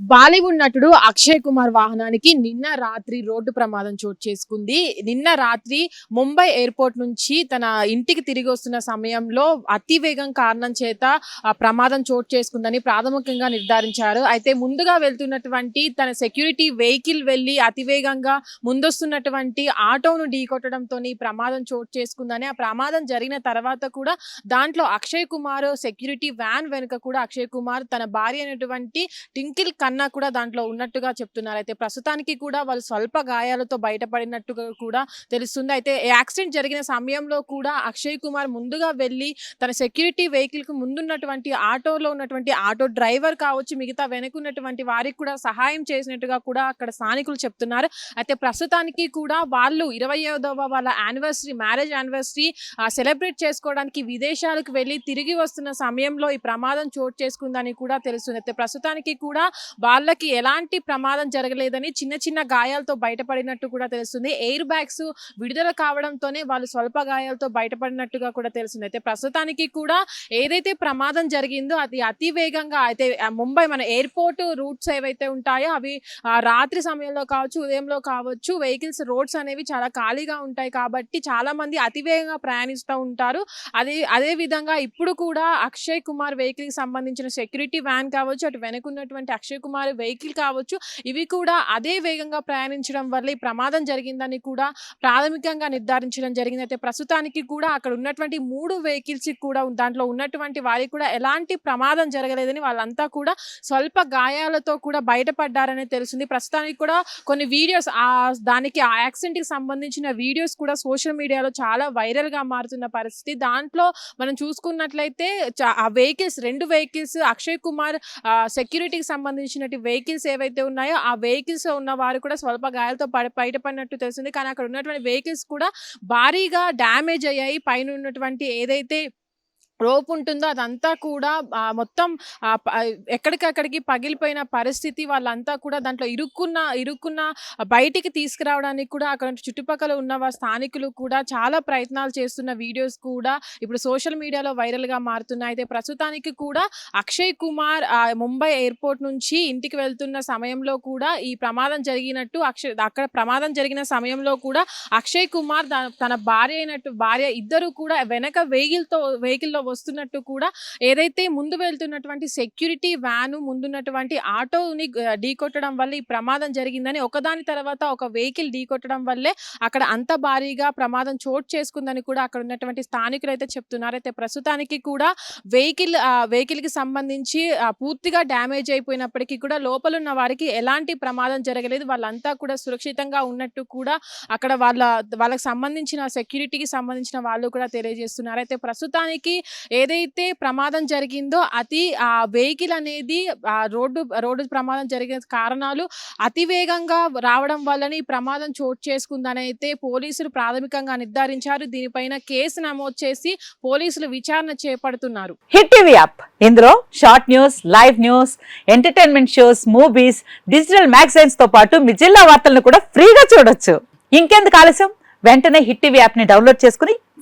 బాలీవుడ్ నటుడు అక్షయ్ కుమార్ వాహనానికి నిన్న రాత్రి రోడ్డు ప్రమాదం చోటు చేసుకుంది. నిన్న రాత్రి ముంబై ఎయిర్పోర్ట్ నుంచి తన ఇంటికి తిరిగి వస్తున్న సమయంలో అతి వేగం కారణం చేత ప్రమాదం చోటు చేసుకుందని ప్రాథమికంగా నిర్ధారించారు. అయితే ముందుగా వెళ్తున్నటువంటి తన సెక్యూరిటీ వెహికల్ వెళ్ళి అతివేగంగా ముందొస్తున్నటువంటి ఆటోను ఢీకొట్టడంతో ప్రమాదం చోటు చేసుకుందని ఆ ప్రమాదం జరిగిన తర్వాత కూడా దాంట్లో అక్షయ్ కుమార్ సెక్యూరిటీ వ్యాన్ వెనుక కూడా అక్షయ్ కుమార్ తన భార్య అయినటువంటి టింకిల్ కన్నా కూడా దాంట్లో ఉన్నట్టుగా చెప్తున్నారు. అయితే ప్రస్తుతానికి కూడా వాళ్ళు స్వల్ప గాయాలతో బయటపడినట్టుగా కూడా తెలుస్తుంది. అయితే యాక్సిడెంట్ జరిగిన సమయంలో కూడా అక్షయ్ కుమార్ ముందుగా వెళ్ళి తన సెక్యూరిటీ వెహికల్కు ముందున్నటువంటి ఆటోలో ఉన్నటువంటి ఆటో డ్రైవర్ కావచ్చు మిగతా వెనుకున్నటువంటి వారికి కూడా సహాయం చేసినట్టుగా కూడా అక్కడ స్థానికులు చెప్తున్నారు. అయితే ప్రస్తుతానికి కూడా వాళ్ళు ఇరవై ఐదవ వాళ్ళ యానివర్సరీ మ్యారేజ్ యానివర్సరీ సెలబ్రేట్ చేసుకోవడానికి విదేశాలకు వెళ్ళి తిరిగి వస్తున్న సమయంలో ఈ ప్రమాదం చోటు చేసుకుందని కూడా తెలుస్తుంది. అయితే ప్రస్తుతానికి కూడా వాళ్ళకి ఎలాంటి ప్రమాదం జరగలేదని చిన్న చిన్న గాయాలతో బయటపడినట్టు కూడా తెలుస్తుంది. ఎయిర్ బ్యాగ్స్ విడుదల కావడంతోనే వాళ్ళు స్వల్ప గాయాలతో బయటపడినట్టుగా కూడా తెలుస్తుంది. అయితే ప్రస్తుతానికి కూడా ఏదైతే ప్రమాదం జరిగిందో అది అతి వేగంగా అయితే ముంబై మన ఎయిర్పోర్ట్ రూట్స్ ఏవైతే ఉంటాయో అవి రాత్రి సమయంలో కావచ్చు ఉదయంలో కావచ్చు వెహికల్స్ రోడ్స్ అనేవి చాలా ఖాళీగా ఉంటాయి కాబట్టి చాలా మంది అతివేగంగా ప్రయాణిస్తూ ఉంటారు. అదే అదే విధంగా ఇప్పుడు కూడా అక్షయ్ కుమార్ వెహికల్కి సంబంధించిన సెక్యూరిటీ వ్యాన్ కావచ్చు అటు వెనుకున్నటువంటి అక్షయ్ కుమార్ వెహికల్ కావచ్చు. ఇవి కూడా అదే వేగంగా ప్రయాణించడం వల్ల ఈ ప్రమాదం జరిగిందని కూడా ప్రాథమికంగా నిర్ధారించడం జరిగింది. అయితే ప్రస్తుతానికి కూడా అక్కడ ఉన్నటువంటి మూడు వెహికల్స్ కూడా దాంట్లో ఉన్నటువంటి వారికి కూడా ఎలాంటి ప్రమాదం జరగలేదని వాళ్ళంతా కూడా స్వల్ప గాయాలతో కూడా బయటపడ్డారని తెలిసింది ప్రస్తుతానికి కూడా కొన్ని వీడియోస్ ఆ దానికి ఆ యాక్సిడెంట్కి సంబంధించిన వీడియోస్ కూడా సోషల్ మీడియాలో చాలా వైరల్గా మారుతున్న పరిస్థితి. దాంట్లో మనం చూసుకున్నట్లయితే ఆ వెహికల్స్ రెండు వెహికల్స్ అక్షయ్ కుమార్ సెక్యూరిటీకి సంబంధించినటువంటి వెహికల్స్ ఏవైతే ఉన్నాయో ఆ వెహికల్స్ ఉన్న వారు కూడా స్వల్ప గాయాలతో పడి బయటపడినట్టు తెలిసింది కానీ అక్కడ ఉన్నటువంటి వెహికల్స్ కూడా భారీగా డ్యామేజ్ అయ్యాయి. పైన ఉన్నటువంటి ఏదైతే రోప్ ఉంటుందో అదంతా కూడా మొత్తం ఎక్కడికక్కడికి పగిలిపోయిన పరిస్థితి వాళ్ళంతా కూడా దాంట్లో ఇరుక్కున్న ఇరుక్కున్న బయటికి తీసుకురావడానికి కూడా అక్కడ చుట్టుపక్కల ఉన్న స్థానికులు కూడా చాలా ప్రయత్నాలు చేస్తున్న వీడియోస్ కూడా ఇప్పుడు సోషల్ మీడియాలో వైరల్గా మారుతున్నాయి. అయితే ప్రస్తుతానికి కూడా అక్షయ్ కుమార్ ముంబై ఎయిర్పోర్ట్ నుంచి ఇంటికి వెళ్తున్న సమయంలో కూడా ఈ ప్రమాదం జరిగినట్టు అక్షయ్ అక్కడ ప్రమాదం జరిగిన సమయంలో కూడా అక్షయ్ కుమార్ తన భార్య అయినట్టు భార్య ఇద్దరు కూడా వెనక వెహికల్తో వెహికల్లో వస్తున్నట్టు కూడా ఏదైతే ముందు వెళ్తున్నటువంటి సెక్యూరిటీ వ్యాను ముందున్నటువంటి ఆటోని ఢీ ఢీకొట్టడం వల్ల ఈ ప్రమాదం జరిగిందని ఒకదాని తర్వాత ఒక వెహికల్ ఢీకొట్టడం వల్లే అక్కడ అంత భారీగా ప్రమాదం చోటు చేసుకుందని కూడా అక్కడ ఉన్నటువంటి స్థానికులు అయితే చెప్తున్నారు. అయితే ప్రస్తుతానికి కూడా వెహికల్ వెహికల్కి సంబంధించి పూర్తిగా డ్యామేజ్ అయిపోయినప్పటికీ కూడా లోపల ఉన్న వారికి ఎలాంటి ప్రమాదం జరగలేదు. వాళ్ళంతా కూడా సురక్షితంగా ఉన్నట్టు కూడా అక్కడ వాళ్ళ వాళ్ళకి సంబంధించిన సెక్యూరిటీకి సంబంధించిన వాళ్ళు కూడా తెలియజేస్తున్నారు. అయితే ప్రస్తుతానికి ఏదైతే ప్రమాదం జరిగిందో అతి ఆ వెహికల్ అనేది ఆ రోడ్డు రోడ్డు ప్రమాదం జరిగిన కారణాలు అతి వేగంగా రావడం వల్లనే ఈ ప్రమాదం చోటు చేసుకుందని అయితే పోలీసులు ప్రాథమికంగా నిర్ధారించారు. దీనిపైన కేసు నమోదు చేసి పోలీసులు విచారణ చేపడుతున్నారు. Hit TV app. ఇందులో short news live news entertainment shows movies digital మ్యాగజైన్స్తో పాటు మీ జిల్లా వార్తలను కూడా ఫ్రీగా చూడొచ్చు. ఇంకెందుకు ఆలస్యం? వెంటనే హిట్ టీవీ యాప్ని డౌన్లోడ్ చేసుకుని